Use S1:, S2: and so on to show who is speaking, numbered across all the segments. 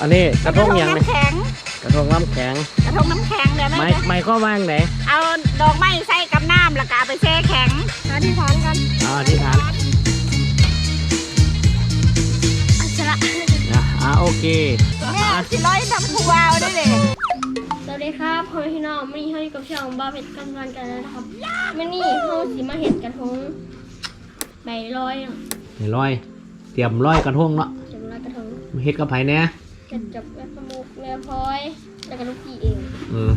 S1: อันนี้กระทงหยัง
S2: ก
S1: นี่
S2: ระทงน้ำแข็ง
S1: กระทงน้ำแข็ง
S2: กระทงน้ำแข็งเดี๋ยว
S1: ไม้
S2: ไม่
S1: ไม้ข้อว่างไหน
S2: เอาดอกไม้ใส่กับน้ำแล้วก็เอาไปแช่แข็งอธิษฐานกัน
S1: อ๋อที่ฐาน
S2: อัชระ
S1: นะอ่าโอเค
S2: แม่สิร้อยทำผู้วาวได้เลย
S3: สวัสดีครับพ่อแม่พี่น้องวันนี้เขาอยู่กับช่องบ้าเผ็ดกันวันกันแล้วนะครับวันนี้เขาสีมาเห็ดกระทงใบลอยเนาะ
S1: นี่ร้อย เตรียมร้อยกระทงเนาะ
S3: จำลอยกระทง
S1: เฮ็ดกับไผแห น่
S3: กระจับแม่สมุกแม่พลอย แล้วก็ลูกพี่เอง
S1: เออ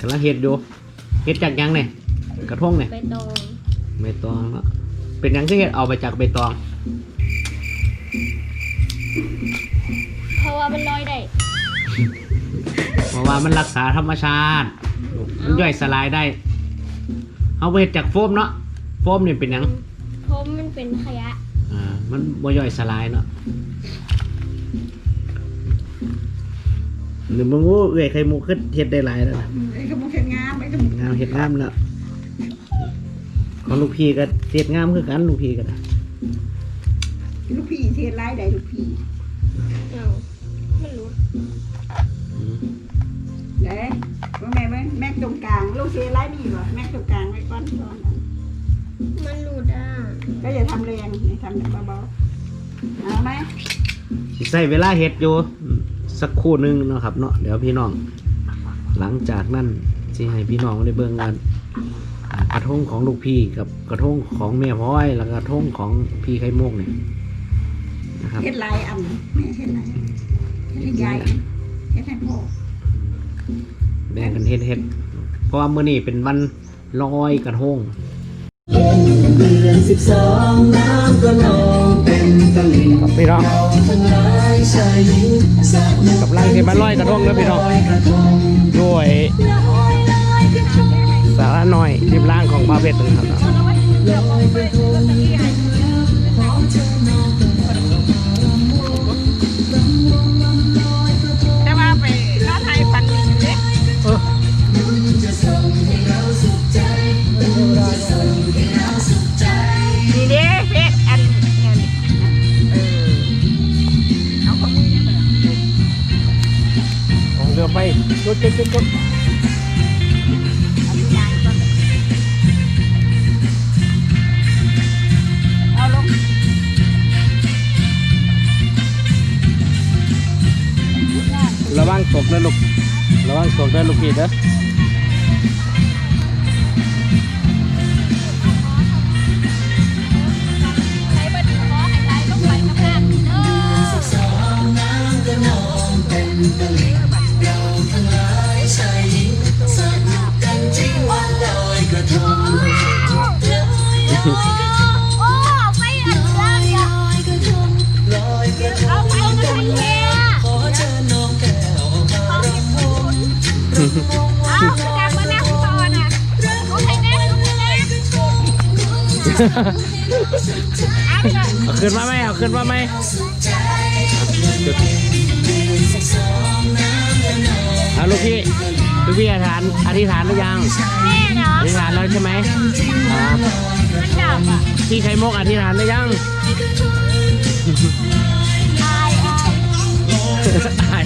S1: กำลังเฮ็ดอยู่เฮ็ดจากหยังเนี่ยกระทงเนี่ย
S3: ใบตอง
S1: ใบตองเนาะเป็นหยังที่เฮ็ดเอาไปจากใบตอง
S3: เพราะว่ามันลอยได้
S1: เพราะว่ามันรักษาธรรมชาติ มันย่อยสลายได้ เอาไปเฮ็ดจากโฟมเนาะโฟมนี่เป็นหยัง
S3: เพราะมันเป็นขยะ
S1: อ่า มันบ่ย่อยสลายเนาะ หรือมึงว่าเอ้อยไข่มุกขึ้นเฮ็ดได้หลายแล้วนะ
S2: ไอ้ขมุกเห็นงามไอ้ขมุก
S1: งามเฮ็ดงามแล้วของลูกพี่ก็เฮ็ดงามคือกันลูกพี่ก็ได้
S2: ลูกพี่เทียนร้ายใดลูกพี่
S3: เอาไม่รู้
S1: อืม
S2: เด้ว่าแม่ไหมแม็กตรงกลางลูกเทียนร้ายนี่เหรอแม็กตรงกลางไว้ก้อนก้อน
S3: มันหลุดอะ
S2: ก็อย่าทำแรงอย่าทำเบาๆเอาไหม
S1: สิใช้เวลาเฮ็ดอยู่ สักครู่หนึงเนาะครับเนาะเดี๋ยวพี่น้อง หลังจากนั้นสิให้พี่น้องได้เบิ่งกันอ่ากระทงของลูกพี่กับกระทงของแม่พ้อยแล้วก็กระทงของพี่ไข่มุกเนี่ยนะครับ
S2: เฮ็ดลายอันแม่เฮ็ดลายเฮ็ดใหญ่เฮ็ดให้พ่อ
S1: แบ่งกันเฮ็ดเฮ็ดเพราะว่ามื้อนี้เป็นวันลอยกระทง
S4: เดือนสิบสองน้ำก็นองเต็มตลิ่ง
S1: กับพี่น้อง
S4: เราทั้งหลายชายหญิงสระน้ำ
S1: กำลังที่มาลอยกระทงแล้วพี่น้อง
S4: ลอยกระทง
S1: ด้วยสาระน้อยริมล่างของบาเวตนะครับ
S4: จุ
S2: ด
S1: จุดจุด
S2: เอาทุกอย่างก่อนเอาลง
S1: ระวังตกนะลูก ระวังตกนะลูกพี่เด้อ
S3: ใช้บัตรขอให้ไหลลงไปกับน้ำเด้อ
S4: สิบสองน้ำก็นองเต็ม เอา
S3: ไป
S4: ก่
S2: อนเอา
S1: ขึ้นมาไหมเอาขึ้นมาไหมจุดเอาลูกพี่ลูกพี่อธิษฐานอธิษฐานหรือยัง
S3: แน่เนาะ
S1: อธิษฐานแล้วใช่ไหมครับ
S3: มันดับอะ
S1: พี่ไข่มุกอธิษฐานหรือยัง
S3: อายอาย
S1: อาย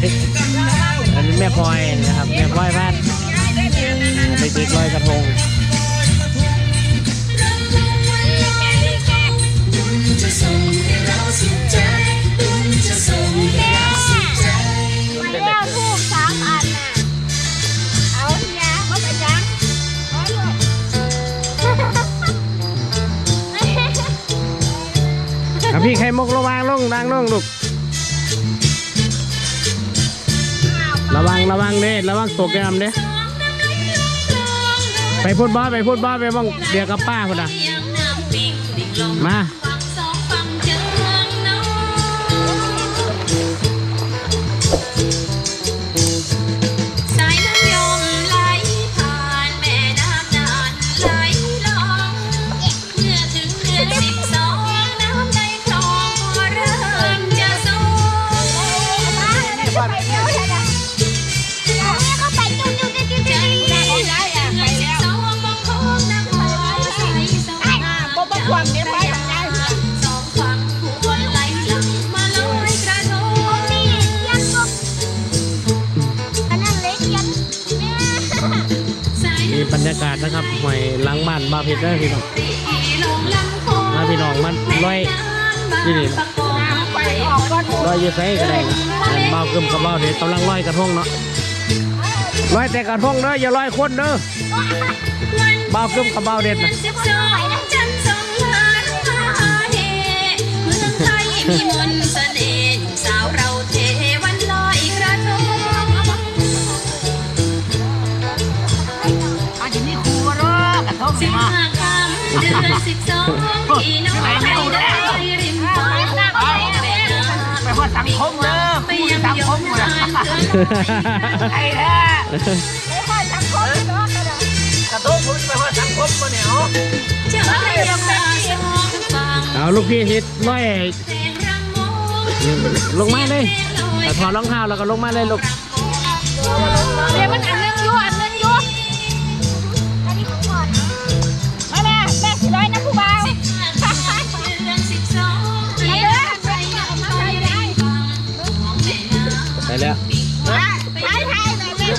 S1: อันนี้แม่พลอยนะครับแม่พลอยบ้านเด็กๆลอยกระทง
S4: จะส่งให้เราสุขใจบุญจะส่งให้เราสุขใจ
S3: มันแล้วทูบสามอันน่ะ
S2: เอายาเขาไปยังเอาลูก
S1: อะพี่ไข่มุกระวังลงดังลงลูกระวังระวังเด้ระวังตกแกมเด้ไปพูดบ้าไปพูดบ้าไปบ้างเดี๋ยวกับป้าคนน่ะมา
S5: ครั
S3: บ
S2: ห
S5: อย
S1: ล้างบ้านบาเพชรได้พี่น้องมาพี่น้องมันร้อยที่นี่ร้อยอยี่ไสก็ได้นะอันเบาเกึมกับเบาเด็ดกำลังร้อยกระทงเนาะร้อยแต่กระทงเด้ออย่าร้อยคนเด้อเบาเกึมกับเบาเด็ดนะ
S5: มีมนต์ สิสิ
S2: บมา
S5: ห้าคำเดือนสิบสองพี่น้องไทยได้ริมฟ้าแม่น้
S2: ไปว่าสังคมเด้อำ
S5: ไป
S2: ผู้
S5: ยัง
S2: สัง
S5: ย
S2: ค
S5: ม
S2: มเลย
S5: งานเกิน
S2: ไอ้แท้ไปว่าสังคมเนาะกระทบคุณไปว่าสังคมมาเนี่ย
S5: เจ้าพยาบาลสองฝั่ง
S1: เอาลูกพี่ทิศร้อย
S5: เพลงรำวง
S1: ลงมาเลยแต่ถอดรองเท้าแล้วก็ลงมาเลยลูก
S2: เดี๋ยวมันอันนึงอยู่อัน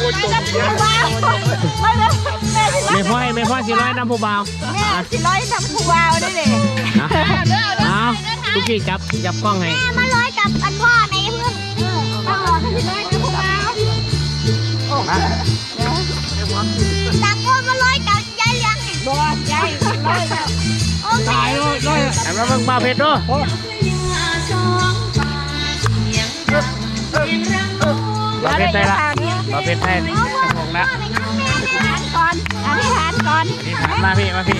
S2: ม่แม่สิร้อยนะผู้บ่าว
S5: มา
S2: เลยแม่สิร้อย
S1: ไม่พ่อยไม่พ่อยสิร้อยน้ำผู้เบา
S2: แม่สิร้อยนะผู้บ่าวได้เลย
S1: เอาเอาลูกพี่จับจับกล้องให้
S3: มาร้อยกับอันพ่อในเพื่อน
S2: ต้องรอให้สิร้อยนะผู้บ่าว
S3: ตาโกนมาร้อยกับยายเลี้ยงเนี่ย
S2: บ่ใหญ่ร้อยแล้ว
S1: ตายเลยร้อยแต่ว่าเบิ่งเบาเพชรเด้วย
S5: พระยาสองฝั่งเสียงดังเพลงรำวง
S1: เบาเพชรได้ละ เบาเพชรได้ชั่วโมงละ
S2: ธิษฐานก่อนอธิษฐานก่อน
S1: นี่ถามมาพี่มาพี่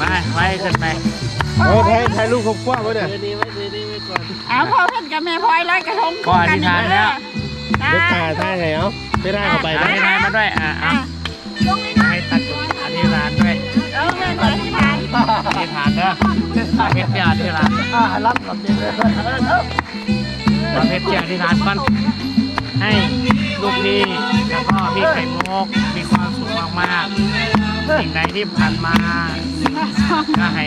S1: มาไปขึ้นไป
S6: เออถ่ายถ่ายรูปครบกว้างไว้เนี่ย
S1: ดีไว้ดีไว้ก่อ
S2: เอาพ่อเพิ่นกับแม่พลอยร้อยกระทง
S1: พ่ออธิษฐานแล้ว
S6: เดี๋ยวถ่ายถ่ายไงเอ้าไม่ได้เข้าไป
S1: ไป
S6: นะ
S1: ได้มาด้วยอะเอาให้ตัดอธิษฐานด้วย
S2: เออแม่อธิษฐาน
S1: อธิษฐานเด้อเพชรเจ้าอธิษฐาน
S6: รับกับจริงเลย
S1: มาเพชรเจ้าอธิษฐานก่อน ให้ลูกพี่แล้วก็พี่ไข่มุกมีความสุขมากๆสิ่งใดที่ผ่านมาก็ให้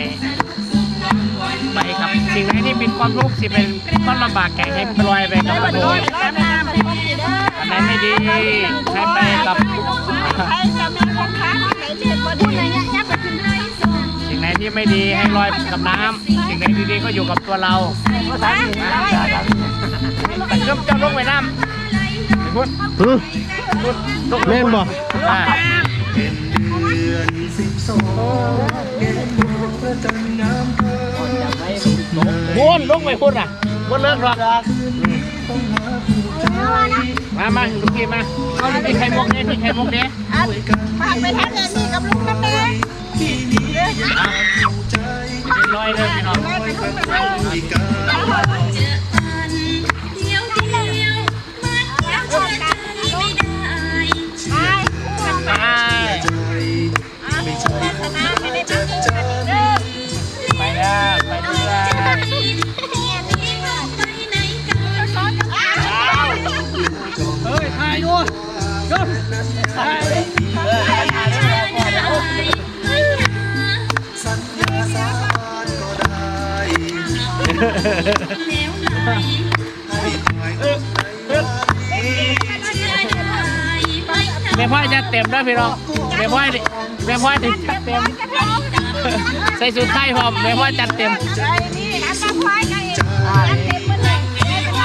S1: ไปกับสิ่งไหนที่เป็นความทุกข์สิเป็นก้อนลำบากแก่ให้ปล่อยไปกับกระโดด
S2: แล้วแม่น้ำมันคงดีเด้อ
S1: อันไหนไม่ดีให้ไปกับ
S2: ใครจะมีคนค้าที่ไหนเรียนบ่ดีอะไรเงี้ยยับไปขึ้นให้
S1: สิ่งไหนที่ไม่ดีให้ลอยกับน้ำสิ่งไหนดีๆก็อยู่กับตัวเรา
S2: ภาษาอังกฤษ
S1: แต่ก็จะลงไปน้ำ พุทธ
S6: หือ
S1: พุทธลง
S6: แม่นบอก
S1: อ่าพุนลงไปพุทธอะพุทธเลิกหรอกมามาลูกพี่มาเอาลูกพี่ไข่มุกเนี่ยพี่ไข่มุกเนี่ย
S2: ฝากไปทางเดินนี่กับลุงน้ำแดง
S1: เป็นร้อยเลยพี่น้อง
S5: ย
S2: ก
S1: ถ่ายแม่พ่อยจะเต็มด้วพี่น้องแม่พ่อยดิแม่พ่อยดิจัดเต็ม ใส่สุดไทยพร้อมแม่พ่อยจัดเต็ม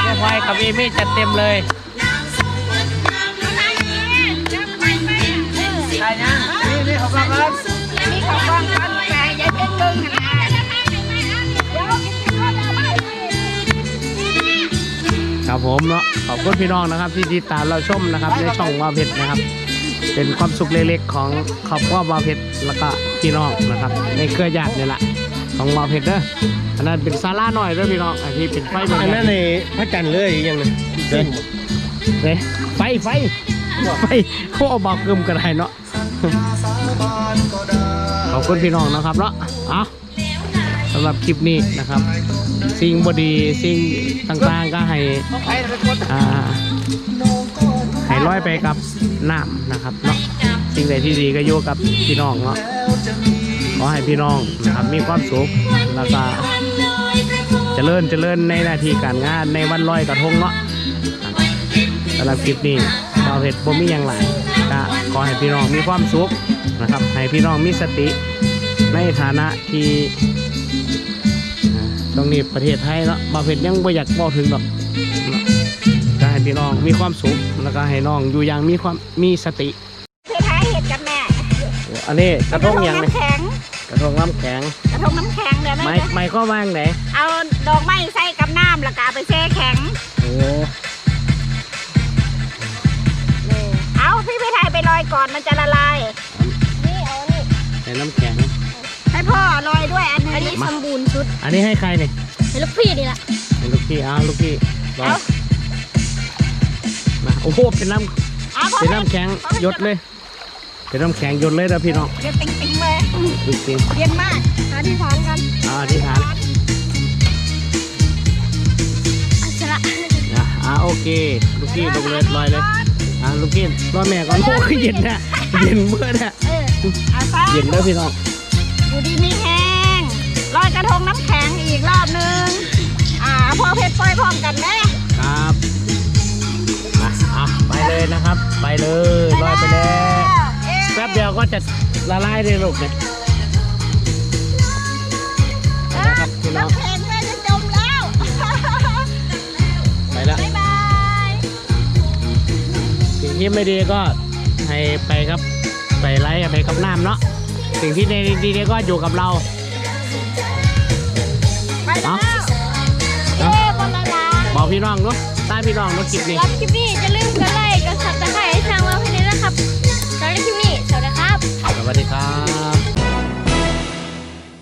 S1: แม่พ่อยกับมีมี่จัดเต็มเลย
S2: นี่นี่เขาฟังกันนี่เขาฟังกันแต่อย่าเป็นเบิ่งขนาดเดี๋ยวกินข้าวได้ไหม
S1: ครับผมเนาะขอบคุณพี่น้องนะครับ ที่ติดตามเราชมนะครับในช่องวาเพชรนะครับ เป็นความสุขเล็กๆของครอบครัววาเพชรแล้วก็พี่น้องนะครับ ในเครือญาตินี่แหละของวาเพชรเด้ออันนั้นเป็นซาร่าหน่อยเด้อพี่น้องอันที่เป็นไฟเหมือน
S6: อัน
S1: กั
S6: นั้น
S1: น
S6: ในพระจันทร์เลยอีกอย่างหนึงเดิน
S1: เนี่ยไฟไฟไฟเขาเอาบอกกึมกันได้เนาะ ขอบคุณพี่น้องนะครับเนาะเอาสำหรับคลิปนี้นะครับ สิ่งบดีสิ่งต่างๆก็ให้อ่าให้ร้อยไปกับน้ำนะครับเนาะสิ่งใดที่ดีก็อยู่กับพี่น้องเนาะขอให้พี่น้องนะครับมีความสุขแล้วก็เจริญเจริญในหน้าที่การงานในวันลอยกระทงเนาะสำหรับคลิปนี้ เบาเห็ดบ่มีอย่างไรก็ขอให้พี่น้องมีความสุขนะครับ ให้พี่น้องมีสติในฐานะที่อ่าตรงนี้ประเทศไทยเนาะเบาเห็ดยังบ่อยากบอกถึงหรอกเนาะก็ให้พี่น้องมีความสุขแล้วก็ให้น้องอยู่อย่างมีความมีสติ
S2: เพื่อท้ายเห็ดกับแม่
S1: อันนี้กระทงยังไง
S2: น้ำแข็ง
S1: กระทงน้ำแข็ง
S2: กระทงน้ำแข็งเดี๋ยว
S1: ไม้
S2: แม่จะ
S1: ไม้ก็ว่างไหน
S2: เอาดอกไม้ใส่กับน้ำแล้วก็เอาไปแช่แข็ง
S1: โอ้
S2: เอาพี่พี่ไทยไปลอยก่อนมันจะละลาย
S3: นี่เอานี่
S1: ใส่น้ำแข็ง
S2: ให้พ่อลอยด้วยอัน
S3: อัน
S2: นี้
S3: นี้สมบูรณ์ชุด
S1: อันนี้ให้ใครเนี่ย
S3: ให้ลูกพี่นี่แหละ
S1: ให้ลูกพี่เอาลูกพี่ลองมาโอ้โหเป็นน้ำ
S2: เอาพ่อ
S1: เป็นน้ำแข็งหยดเลย เป็นน้ำแข็งหยดเลยนะพี่น้อง
S2: เดี๋ยวติ๊งติ๊งๆเลย
S1: จริง
S2: เย็นมากหาที่ทานกัน
S1: ๆอ่าที่ฐาน
S3: อัชระ
S1: อะอ่าโอเค ลูกพี่ลงเลยลอยเลย อ่าลูกพี่รอแม่ก่อนโอ้ยเย็นนะเย็นเมื่อนะ
S2: เออเอาซะ
S1: เย็นเด้อพี่น้อง
S2: อยู่ดีมีแห้งลอยกระทงน้ำแข็งอีกรอบนึง อ่าพ่อเพชรปล่อยพร้อมกันแม่
S1: ครับอะอะไปเลยนะครับ ไปเลยลอยไปแล้ว
S2: เอ๊ะ
S1: แป๊บเดียวก็จะละลายเลยลูกเนี่
S2: ย
S1: สิ่งที่ไม่ดีก็ให้ไปครับไปไล่ไปกับน้ำเนาะสิ่งที่ดีๆก็อยู่กับเรา
S2: ไปแล้ว
S3: เย้บอลลาลา
S1: บอกพี่น้องเนาะใต้พี่น้องเนาะคลิปนี้
S3: รับคลิปนี้จะลืมกดไลค์กดซับสไครต์ให้ทางเราให้ด้วยนะครับสำหรับคลิปนี้สวัสดีครับ
S1: สวัสดีครับ